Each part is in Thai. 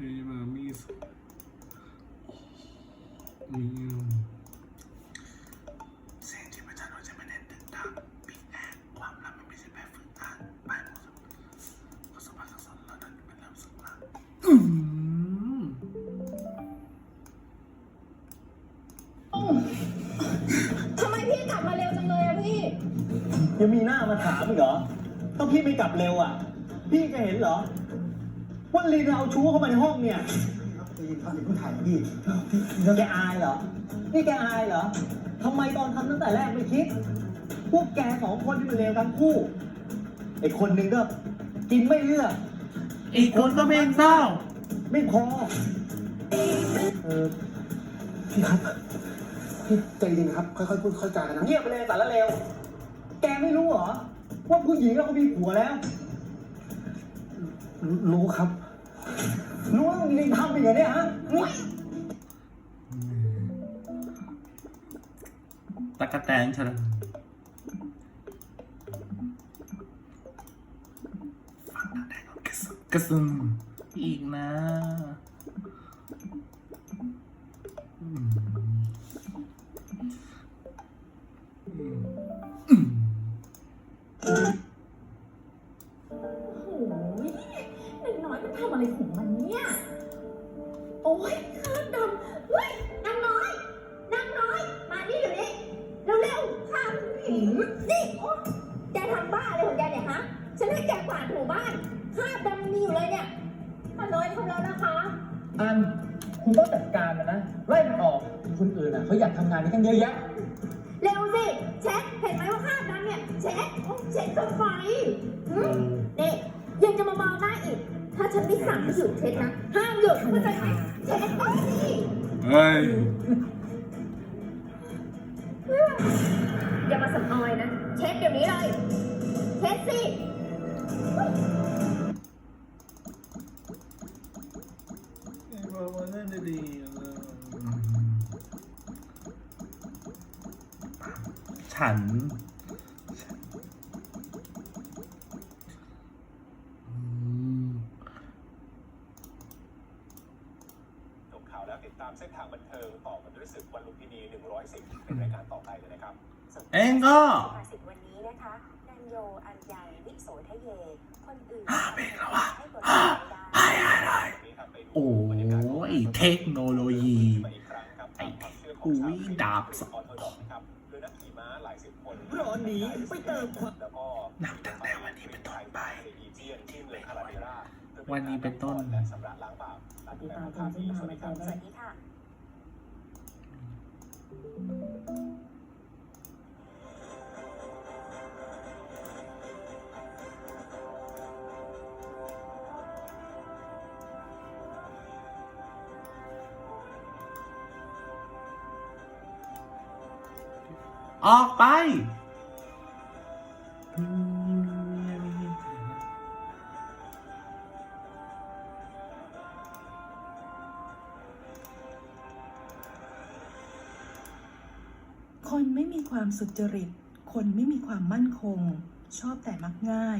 เฮ้มามีสมีเสียงที่พระจันจะไม่เน้นดึงดังปิดแอกความลับมันไม่ใช่แบบฝึกงานไปหมดประสบการณ์สอนเรานั้นเป็นเรื่องสุดมากอืมทำไมพี่กลับมาเร็วจังเลยอะพี่ ยังมีหน้ามาถามอีกเหรอถ้าพี่ไม่กลับเร็วอะ พี่จะเห็นเหรอ ว่าลีนเอาชู้เข้ามาในห้องเนี่ยลีนทำเป็นผู้ถ่ายพี่แกอายเหรอ นี่แกอายเหรอทำไมตอนทำตั้งแต่แรกไม่คิด พวกแกสองคนที่มันเลวทั้งคู่ ไอ้คนหนึ่งก็ กินไม่เลือก อีกคนก็ไม่เศร้า ไม่พอ เออพี่ครับ พี่ใจเย็นครับ ค่อยๆพูดค่อยๆจากันนะ เงียบไปเลยสารเลว แกไม่รู้เหรอ ว่าผู้หญิงเราก็มีผัวแล้ว รู้ครับ รู้ว่ามึงยังทำอีกเหรอเนี่ยฮะตะกะแตนใช่ไหมกระซึมอีกนะ ทำอะไรของมันเนี่ย โอ้ยข้าดำเฮ้ยนางน้อยนางน้อย มานี่เดี๋ยวนี้เร็วๆข้าหืมนี่โอ๊ยแกทำบ้าอะไรของแกเนี่ยฮะ ฉันให้แกกวาดถูบ้านข้าดำมีอยู่เลยเนี่ยนางน้อยทำแล้วนะคะ อันคุณต้องจัดการมันนะ ไล่มันออกคนอื่นอะเขาอยากทำงานนี้กันเยอะแยะเร็วสิเช็คเห็นไหมว่าข้าดำเนี่ยเช็คโอ้เช็คกับไฟหืมนี่ยังจะมามองหน้าอีก ถ้าฉันไม่สั่งให้หยุดเช็คนะ ห้ามหยุดเข้าใจไหมเช็คไปสิเฮ้ย อย่ามาสัมออยนะ เช็คเดี๋ยวนี้เลย เช็คสิฉันอืม จบข่าวแล้วติดตามเส้นทางบันเทิงต่อกันด้วยศึกวันลุมพินี 110 เป็นรายการต่อไปเลยนะครับเองก็ภาษิตวันนี้นะคะนันโยอัญญังวิโสทะเย คนอื่นห้าเพลงแล้ววะให้บริห้าการหายหายหายวันนี้ครับไปดูโอ้บรรยากาศของยเทคโนโลยีมาอีกครั้งครับไอ้ตามความเชื่อขอุ้องยชาวดาบสออร์โธดอกซ์นะครับโดยนักขี่ม้าหลายสิบคนร้อนหนีไปเติมความแล้วก็นับตั้งแต่วันนี้เป็นต้นไปอีเจียนที่เมืองคาราเดราวันนี้เป็นต้นและสำระล้าง บาปตามแบบภาพที่สวัสดีครับสวัสดีค่ะออกไป คนไม่มีความสุจริต คนไม่มีความมั่นคง ชอบแต่มักง่าย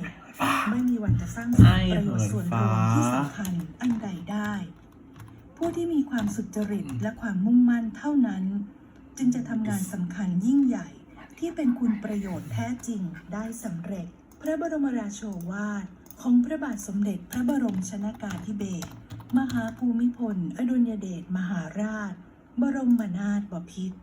ไม่มีวันจะสร้างสรรค์ประโยชน์ส่วนรวมที่สำคัญอันใดได้ ผู้ที่มีความสุจริตและความมุ่งมั่นเท่านั้น จึงจะทำงานสำคัญยิ่งใหญ่ที่เป็นคุณประโยชน์แท้จริงได้สำเร็จ พระบรมราโชวาทของพระบาทสมเด็จพระบรมชนากาธิเบศรมหาภูมิพล อดุลยเดชมหาราช บรมนาถบพิตร